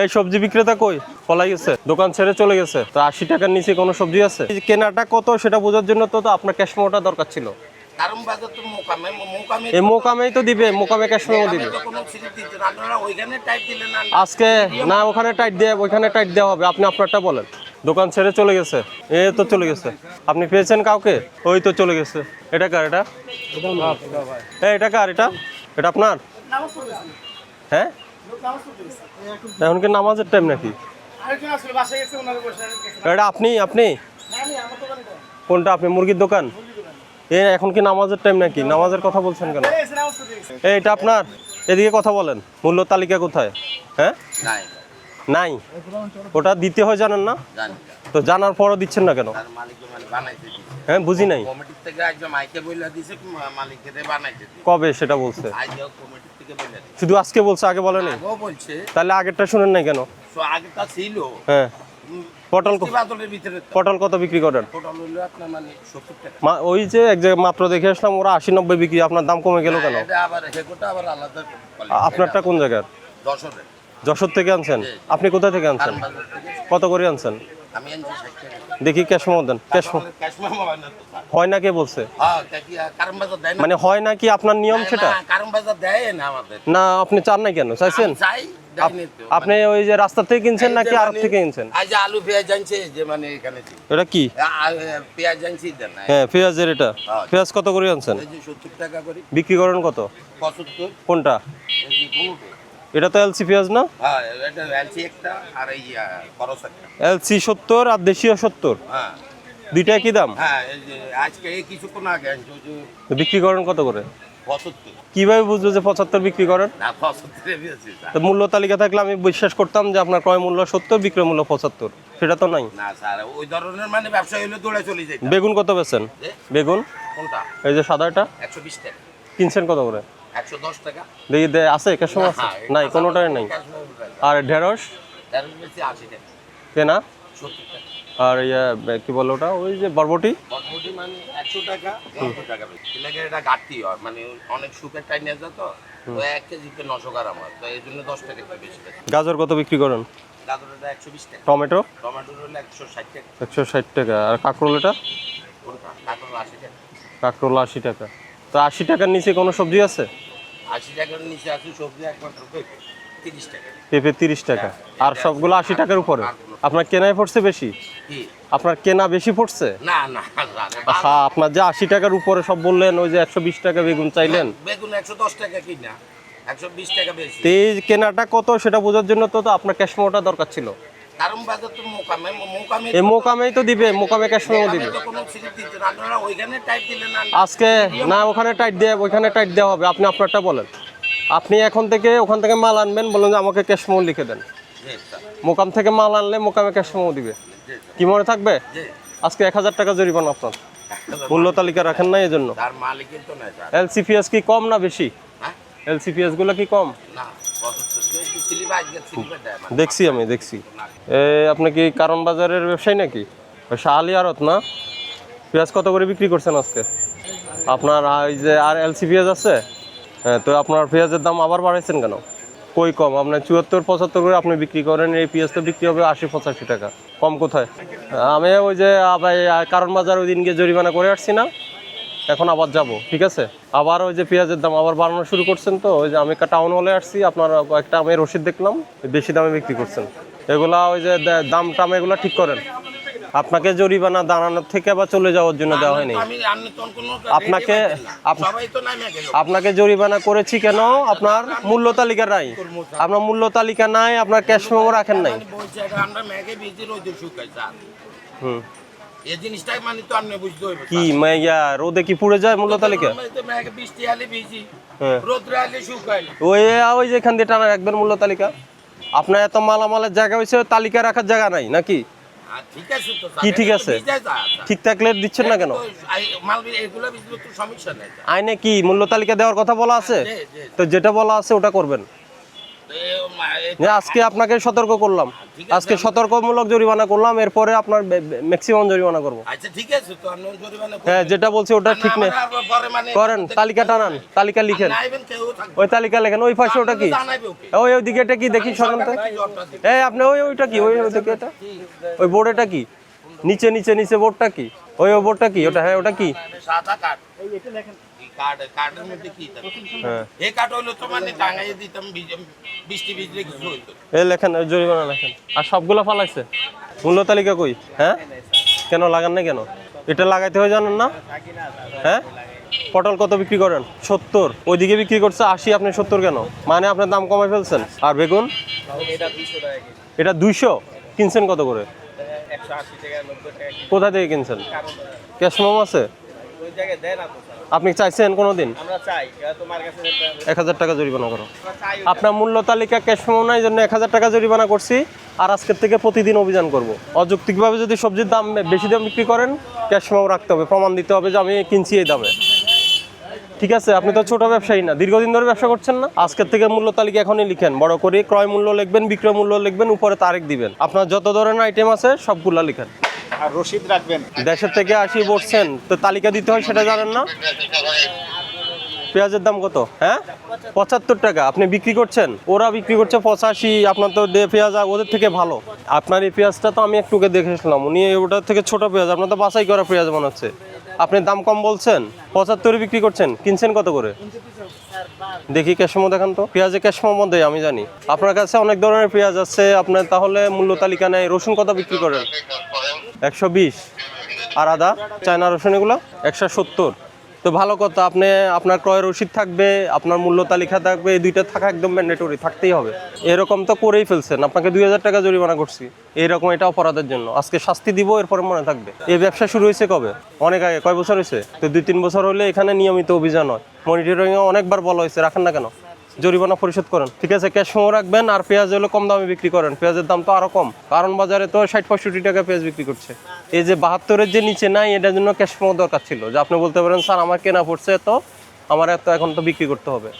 এই সবজি বিক্রেতা কই? পলাই গেছে। দোকান ছেড়ে চলে গেছে। তো আশি টাকার নিচে কোনো সবজি আছে? এই কেনাটা কত সেটা বোঝার জন্য তো তো আপনার ক্যাশ মেমোটা দরকার ছিল। কারণ বাজার তো মোকামে মোকামে এই মোকামেই তো দিবে মোকামে ক্যাশ মেমো দিবে। আজকে না ওখানে টাইট দিয়ে ওইখানে টাইট দেওয়া হবে আপনি আপনারটা বলেন। দোকান ছেড়ে চলে গেছে। এ তো চলে গেছে। আপনি পেয়েছেন কাউকে? ওই তো চলে গেছে। এটা কার এটা? এটা কার এটা? এটা আপনার? হ্যাঁ? এখন কি নামাজের টাইম নাকি? এটা আপনি আপনি? কোনটা আপনি মুরগির দোকান? এ এখন কি নামাজের টাইম নাকি? নামাজের কথা বলছেন কেন? এই এটা আপনার? এদিকে কথা বলেন। মূল্য তালিকা কোথায়? হ্যাঁ? নাই। নাই? ওটা দিতে হয় জানেন না? তো জানার পরও দিচ্ছেন না কেন? তার মালিক মানে হ্যাঁ বুঝি নাই। কবে সেটা বলছে? শুধু আজকে বলছে আগে বলেনি? আগেও বলছে। তাহলে আগেরটা শুনেন নাই কেন? তো আগেটা ছিল। হ্যাঁ। পটল পটল কত বিক্রি করেন? পটল হইল আপনার মানে সত্তর টাকা। মা- ওই যে এক জায়গায় মাত্র দেখে আসলাম ওরা আশি নব্বই বিক্রি আপনার দাম কমে গেল কেন? এটা আবার হেগোটা আবার আলাদা আপনারটা কোন জায়গার? যশোর। থেকে আনছেন? আপনি কোথা থেকে আনছেন? কত করে আনছেন? আনছি দেখি ক্যাশ মেমো দেন ক্যাশ হয় না তো। হয় না কে বলছে? হ্যাঁ, মানে হয় না কি আপনার নিয়ম সেটা? না, কারণ বাজার দেয় না আমাদের। না আপনি চান না কেন? চাইছেন? তো। আপনি ওই যে রাস্তা থেকে কিনছেন নাকি আড়ত মানে- থেকে কিনছেন? আজ যে আলু পেঁয়াজ জানছে যে মানে এখানে। এটা কি? পেঁয়াজ জানছি দেন হ্যাঁ পেঁয়াজের এটা। হ্যাঁ। পেঁয়াজ কত করে আনছেন? এই যে সত্তর টাকা করে। বিক্রি করেন কত? পঁচাত্তর। কোনটা? এই যে কোনোটা। এটা তো এলসি পেঁয়াজ না? হ্যাঁ এলসি সত্তর আর দেশীয় সত্তর। হ্যাঁ। দুইটা কি দাম? হ্যাঁ বিক্রি করেন কত করে? কীভাবে বুঝব যে পঁচাত্তর বিক্রি করেন? মূল্য তালিকা থাকলে আমি বিশ্বাস করতাম যে আপনার ক্রয় মূল্য সত্তর বিক্রয় মূল্য পঁচাত্তর। সেটা তো নাই। ওই ধরনের মানে ব্যবসা হইলে দৌড়ে চলে যাই বেগুন কত বেছেন বেগুন? কোনটা? এই যে সাদাটা একশো বিশ টাকা। কিনছেন কত করে? একশো দশ টাকা। দেখি দে আছে ক্যাশ মেমো আছে? হ্যাঁ, নাই কোনোটাই নাই। আর ঢেঁড়স? বেশি টাকা। কেনা? টাকা। আর ইয়ে কি বলে ওটা? ওই যে বরবটি? মোটামুটি মানে একশো টাকা নশো টাকা বেশি। এলাকায় এটা ঘাটতি হয় মানে অনেক সুখের টাইম নিয়ে যায় তো তো এক কেজিতে নশো গ্রাম হয় তো এই জন্য দশ টাকা একটু বেশি গাজর কত বিক্রি করেন? গাজরটা একশো বিশ টাকা। টমেটো? টমেটোর হলে একশো ষাট টাকা। একশো ষাট টাকা। আর কাঁকরোল এটা? কোনটা? কাঁকড় আশি টাকা। কাঁকরোল আশি টাকা। তো আশি টাকার নিচে কোনো সবজি আছে? আশি টাকার নিচে আছে সবজি একমাত্র পেঁপে তিরিশ টাকা। পেঁপে তিরিশ টাকা। আর সবগুলো আশি টাকার উপরে? আপনার কেনায় পড়ছে বেশি? আপনার কেনা বেশি পড়ছে? না হ্যাঁ আপনার যে আশি টাকার উপরে সব বললেন ওই যে একশো বিশ টাকা বেগুন চাইলেন। বেগুন একশো দশ টাকা কিনা একশো বিশ টাকা বেশি। এই কেনাটা কত সেটা বোঝার জন্য তো আপনার ক্যাশ মেমোটা দরকার ছিল। এই মোকামেই তো দিবে মোকামে ক্যাশ মেমো দিবে। আজকে না ওখানে টাইট দিয়ে ওইখানে টাইট দেওয়া হবে। আপনি আপনারটা বলেন। আপনি এখন থেকে ওখান থেকে মাল আনবেন বলেন যে আমাকে ক্যাশ মেমো লিখে দেন। মোকাম থেকে মাল আনলে মোকামে ক্যাশ মেমো দিবে। কি মনে থাকবে? আজকে এক হাজার টাকা জরিমানা আপনার। মূল্য তালিকা রাখেন না এই জন্য এলসিপিএস কি কম না বেশি? হ্যাঁ? এলসিপিএসগুলো কি কম? না কত স্লিপ আজকে স্লিপে দেয় মানে। দেখছি আমি দেখছি। এ আপনি কি কারণ বাজারের ব্যবসায়ী নাকি? শাহালি আড়ত না? পেঁয়াজ কত করে বিক্রি করছেন আজকে? আপনার এই যে আর এলসি পেঁয়াজ আছে হ্যাঁ তো আপনার পেঁয়াজের দাম আবার বাড়াইছেন কেন? কই কম? আপনার চুয়াত্তর পঁচাত্তর করে আপনি বিক্রি করেন এই পেঁয়াজ তো বিক্রি হবে আশি পঁচাশি টাকা। কম কোথায়? আমি ওই যে আবার কারণ বাজার ওই দিন গিয়ে জরিমানা করে আসছি না। এখন আবার যাব ঠিক আছে? আবার ওই যে পেঁয়াজের দাম আবার বাড়ানো শুরু করছেন তো ওই যে আমি একটা টাউন হলে আসছি আপনার একটা আমি রসিদ দেখলাম বেশি দামে বিক্রি করছেন। এগুলা ওই যে দাম টাম এগুলো ঠিক করেন। আপনাকে জরিমানা দাঁড়ানোর থেকে আবার চলে যাওয়ার জন্য দেওয়া হয়নি। আপনাকে- আপনাকে জরিমানা করেছি কেন? আপনার মূল্য তালিকা নাই। আপনার মূল্য তালিকা নাই আপনার ক্যাশ মেমো রাখেন নাই। হুম। এই জিনিসটাই মানে তো আপনি বুঝতে হইবে কি মাইয়া রোদে কি পুড়ে যায় মূল্য তালিকা? বৃষ্টি আলে ভিজি। হ্যাঁ। রোদ্রে আলে শুকাই ওই ওই যে দিয়ে টানা মূল্য তালিকা। আপনার এত মালামালের জায়গা হয়েছে তালিকা রাখার জায়গা নাই নাকি? ঠিক আছে কি ঠিক আছে? ঠিক থাকলে দিচ্ছেন না কেন। আইনে কি মূল্য তালিকা দেওয়ার কথা বলা আছে? জি। তো যেটা বলা আছে ওটা করবেন। আজকে আপনাকে সতর্ক করলাম। আজকে সতর্কমূলক জরিমানা করলাম এরপরে আপনার ম্যাক্সিমাম জরিমানা করব। আচ্ছা। হ্যাঁ যেটা বলছি ওটা ঠিক নেই। মানে করেন তালিকা টানান তালিকা লিখেন। ওই তালিকা লেখেন ওই পাশে ওটা কি? ওই ওইদিকে এটা কি দেখি সরেন? এই আপনি ওই ওইটা কি? ওই ওইদিকে এটা? ওই বোর্ড এটা কি? নিচে নিচে নিচে বোর্ডটা কি? ওই বোর্ডটা কি? ওটা হ্যাঁ ওটা কি? কার্ড কার্ডের মধ্যে কি হ্যাঁ। এই কার্ড হইল তো মানে টাঙাইয়ে দিতাম বৃষ্টি বীজলে কিছু হইতো। এই লেখেন জরিমানা লেখেন। আর সবগুলো ফালাইছে? মূল্য তালিকা কই? হ্যাঁ? কেন লাগান না কেন? এটা লাগাইতে হয় জানেন না? হ্যাঁ? পটল কত বিক্রি করেন? সত্তর। ওইদিকে বিক্রি করছে আশি আপনি সত্তর কেন? মানে আপনার দাম কমাই ফেলছেন। আর বেগুন? এটা দুইশো কিনছেন কত করে? কোথা থেকে কিনছেন? ক্যাশ মোম আছে? আপনি চাইছেন কোনো দিন এক হাজার টাকা জরিমানা করো। আপনার মূল্য তালিকা ক্যাশ নাই জন্য এক হাজার টাকা জরিমানা করছি আর আজকের থেকে প্রতিদিন অভিযান করব। অযৌক্তিকভাবে যদি সবজির দাম বেশি দাম বিক্রি করেন ক্যাশ রাখতে হবে প্রমাণ দিতে হবে যে আমি কিনছি এই দামে। ঠিক আছে আপনি তো ছোট ব্যবসায়ী না দীর্ঘদিন ধরে ব্যবসা করছেন না? আজকের থেকে মূল্য তালিকা এখনই লিখেন বড় করে ক্রয় মূল্য লিখবেন বিক্রয় মূল্য লিখবেন উপরে তারিখ দিবেন। আপনার যত ধরনের আইটেম আছে সবগুলো লিখেন। আর রাখবেন। দেশের থেকে আসি বসছেন তো তালিকা দিতে হয় সেটা জানেন না? পেঁয়াজের দাম কত? হ্যাঁ? পঁচাত্তর টাকা। আপনি বিক্রি করছেন? ওরা বিক্রি করছে পঁচাশি, আপনার তো দে পেঁয়াজ, ওদের থেকে ভালো। আপনার এই পেঁয়াজটা তো আমি একটুকে দেখেছিলাম উনি ওটার থেকে ছোট পেঁয়াজ, আপনার তো বাছাই করা পেঁয়াজ মনে হচ্ছে। আপনি দাম কম বলছেন, পঁচাত্তরে বিক্রি করছেন, কিনছেন কত করে? দেখি ক্যাশমো দেখান তো। পেঁয়াজে ক্যাশমো মধ্যে আমি জানি। আপনার কাছে অনেক ধরনের পেঁয়াজ আছে, আপনার তাহলে মূল্য তালিকা নেই রসুন কত বিক্রি করেন? একশো বিশ। আর আদা, চায়না রসুন এগুলো একশো সত্তর। তো ভালো কথা, আপনি, আপনার ক্রয় রসিদ থাকবে, আপনার মূল্য তালিকা থাকবে, এই দুইটা থাকা একদম ম্যান্ডেটরি থাকতেই হবে। এরকম তো করেই ফেলছেন, আপনাকে দুই হাজার টাকা জরিমানা করছি। এইরকম এটা অপরাধের জন্য। আজকে শাস্তি দিব, এরপরে মনে থাকবে। এই ব্যবসা শুরু হয়েছে কবে? অনেক আগে, কয় বছর হয়েছে? তো দুই তিন বছর হলে এখানে নিয়মিত অভিযান হয়। মনিটরিং অনেকবার বলা হয়েছে, রাখেন না কেন? জরিমানা পরিশোধ করেন। ঠিক আছে ক্যাশ সময় রাখবেন আর পেঁয়াজ হলো কম দামে বিক্রি করেন। পেঁয়াজের দাম তো আরও কম। কারণ বাজারে তো ষাট পঁয়ষট্টি টাকা পেঁয়াজ বিক্রি করছে। এই যে বাহাত্তরের যে নিচে নাই, এটার জন্য ক্যাশ সময় দরকার ছিল। যে আপনি বলতে পারেন, স্যার, আমার কেনা পড়ছে তো, আমার এত এখন তো বিক্রি করতে হবে।